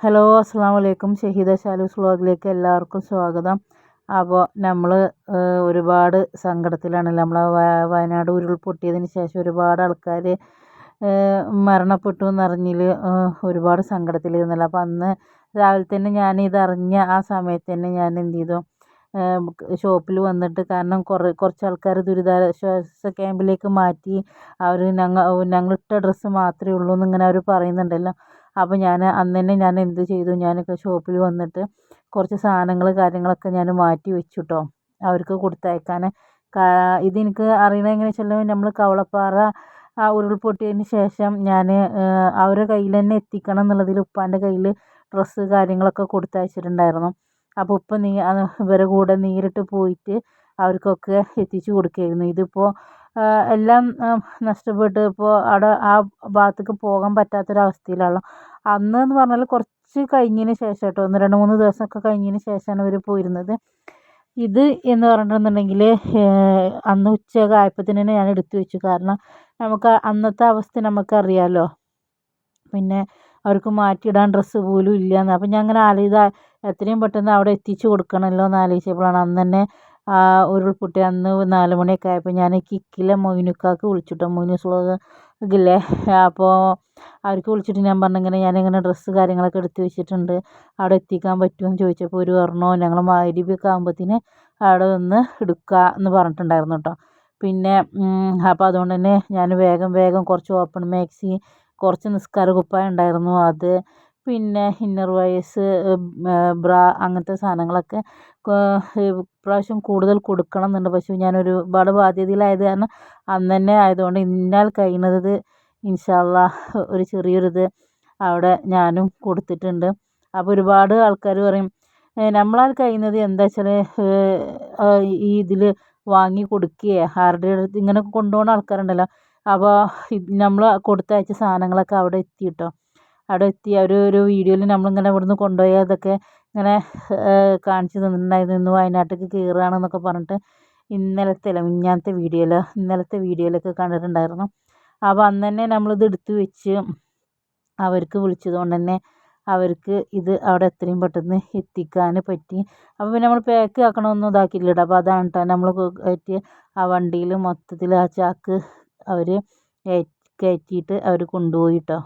Hello അസ്സാം വലൈക്കും ഷഹീദ ഷാലൂസ് വ്ളോഗിലേക്ക് എല്ലാവർക്കും സ്വാഗതം. അപ്പോൾ നമ്മൾ ഒരുപാട് സങ്കടത്തിലാണ്. നമ്മൾ വയനാട് ഉരുൾപൊട്ടിയതിന് ശേഷം ഒരുപാട് ആൾക്കാർ മരണപ്പെട്ടു എന്നറിഞ്ഞിൽ ഒരുപാട് സങ്കടത്തിലിരുന്നല്ലോ. അപ്പോൾ അന്ന് രാവിലെ തന്നെ ഞാൻ ഇതറിഞ്ഞ ആ സമയത്ത് തന്നെ ഞാൻ എന്ത് ചെയ്തു? ഷോപ്പിൽ വന്നിട്ട് കാരണം കുറേ കുറച്ച് ആൾക്കാർ ദുരിതാശ്വാസ ക്യാമ്പിലേക്ക് മാറ്റി. അവർ ഞങ്ങൾ ഞങ്ങളിട്ട ഡ്രസ്സ് മാത്രമേ ഉള്ളൂ എന്നിങ്ങനെ അവർ പറയുന്നുണ്ടല്ലോ. അപ്പോൾ ഞാൻ അന്ന് തന്നെ ഞാൻ എന്ത് ചെയ്തു? ഞാനൊക്കെ ഷോപ്പിൽ വന്നിട്ട് കുറച്ച് സാധനങ്ങൾ കാര്യങ്ങളൊക്കെ ഞാൻ മാറ്റി വെച്ചു കേട്ടോ അവർക്ക് കൊടുത്തയക്കാൻ ഇതെനിക്ക് അറിയണത് എങ്ങനെയാണെന്ന് വെച്ചാൽ നമ്മൾ കവളപ്പാറ ആ ഉരുൾപൊട്ടിയതിന് ശേഷം ഞാൻ അവരുടെ കയ്യിൽ തന്നെ എത്തിക്കണം എന്നുള്ളതിൽ ഉപ്പാന്റെ കയ്യിൽ ഡ്രസ്സ് കാര്യങ്ങളൊക്കെ കൊടുത്തയച്ചിട്ടുണ്ടായിരുന്നു. അപ്പോൾ ഉപ്പ നീ ഇവരുടെ കൂടെ നേരിട്ട് പോയിട്ട് അവർക്കൊക്കെ എത്തിച്ചു കൊടുക്കുകയായിരുന്നു. ഇതിപ്പോൾ എല്ലാം നഷ്ടപ്പെട്ട് ഇപ്പോൾ അവിടെ ആ ഭാഗത്തേക്ക് പോകാൻ പറ്റാത്ത ഒരു പറ്റാത്തൊരവസ്ഥയിലാണ് അന്ന് എന്ന് പറഞ്ഞാൽ കുറച്ച് കഴിഞ്ഞതിന് ശേഷം കേട്ടോ ഒന്ന് രണ്ട് മൂന്ന് ദിവസമൊക്കെ കഴിഞ്ഞതിന് ശേഷമാണ് ഇവർ പോയിരുന്നത്. ഇത് എന്ന് പറഞ്ഞിട്ടുണ്ടെങ്കിൽ അന്ന് ഉച്ചയൊക്കെ തന്നെ ഞാൻ എടുത്തു വെച്ചു. കാരണം നമുക്ക് അന്നത്തെ അവസ്ഥ നമുക്കറിയാമല്ലോ പിന്നെ അവർക്ക് മാറ്റിയിടാൻ ഡ്രസ്സ് പോലും ഇല്ലയെന്ന് അപ്പം ഞാൻ അങ്ങനെ ആലോചിത എത്രയും പെട്ടെന്ന് അവിടെ എത്തിച്ചു കൊടുക്കണമല്ലോ എന്ന് ആലോചിച്ചപ്പോഴാണ് അന്ന് തന്നെ ആ ഉരുൾപൊട്ടി അന്ന് നാല് മണിയൊക്കെ ആയപ്പോൾ ഞാൻ കിക്കിലെ മൊയിനുക്കാക്ക് വിളിച്ചിട്ടോ. മൊയിനൂസ് വ്ളോഗില്ലേ അപ്പോൾ അവർക്ക് വിളിച്ചിട്ട് ഞാൻ പറഞ്ഞു ഇങ്ങനെ ഞാനിങ്ങനെ ഡ്രസ്സ് കാര്യങ്ങളൊക്കെ എടുത്ത് വെച്ചിട്ടുണ്ട്. അവിടെ എത്തിക്കാൻ പറ്റുമോ എന്ന് ചോദിച്ചപ്പോൾ ഒരു പറഞ്ഞു ഞങ്ങൾ മഗ്‌രിബൊക്കെ ആകുമ്പോഴത്തേന് അവിടെ ഒന്ന് എടുക്കുക എന്ന് പറഞ്ഞിട്ടുണ്ടായിരുന്നു കേട്ടോ. പിന്നെ അപ്പോൾ അതുകൊണ്ട് തന്നെ ഞാൻ വേഗം വേഗം കുറച്ച് ഓപ്പൺ മാക്സി കുറച്ച് നിസ്കാര കുപ്പായം ഉണ്ടായിരുന്നു. അത് പിന്നെ ഇന്നർ വയേഴ്സ് ബ്രാ അങ്ങനത്തെ സാധനങ്ങളൊക്കെ ഇപ്രാവശ്യം കൂടുതൽ കൊടുക്കണം എന്നുണ്ട് പക്ഷേ ഞാൻ ഒരുപാട് ബാധ്യതയിലായത് കാരണം അന്ന് തന്നെ ആയതുകൊണ്ട് എന്നാൽ കഴിയുന്നത് ഇൻഷാ ഒരു ചെറിയൊരിത് അവിടെ ഞാനും കൊടുത്തിട്ടുണ്ട്. അപ്പോൾ ഒരുപാട് ആൾക്കാർ പറയും നമ്മളാൽ കഴിയുന്നത് എന്താ വെച്ചാൽ ഈ ഇതിൽ വാങ്ങി കൊടുക്കുകയോ ആരുടെ അടുത്ത് ഇങ്ങനെ കൊണ്ടുപോകുന്ന ആൾക്കാരുണ്ടല്ലോ. അപ്പോൾ നമ്മൾ കൊടുത്തയച്ച സാധനങ്ങളൊക്കെ അവിടെ എത്തി കേട്ടോ അവിടെ എത്തി. അവർ ഒരു വീഡിയോയിൽ നമ്മളിങ്ങനെ ഇവിടുന്ന് കൊണ്ടുപോയതൊക്കെ ഇങ്ങനെ കാണിച്ചു തന്നിട്ടുണ്ടായിരുന്നു ഇന്ന് വയനാട്ടിലേക്ക് കയറുകയാണെന്നൊക്കെ പറഞ്ഞിട്ട് ഇന്നലത്തെ അല്ല മിനിഞ്ഞാന്നത്തെ വീഡിയോയിൽ ഇന്നലത്തെ വീഡിയോയിലൊക്കെ കണ്ടിട്ടുണ്ടായിരുന്നു. അപ്പോൾ അന്ന് തന്നെ നമ്മളിത് എടുത്ത് വെച്ച് അവർക്ക് വിളിച്ചത് കൊണ്ട് തന്നെ അവർക്ക് ഇത് അവിടെ എത്രയും പെട്ടെന്ന് എത്തിക്കാൻ പറ്റി. അപ്പോൾ പിന്നെ നമ്മൾ പാക്ക് ആക്കണമൊന്നും ഇതാക്കിയില്ല അപ്പോൾ അതാണ് കേട്ടോ. നമ്മൾ കയറ്റി ആ വണ്ടിയിൽ മൊത്തത്തിൽ ആ ചാക്ക് അവർ കയറ്റിയിട്ട് അവർ കൊണ്ടുപോയി കേട്ടോ.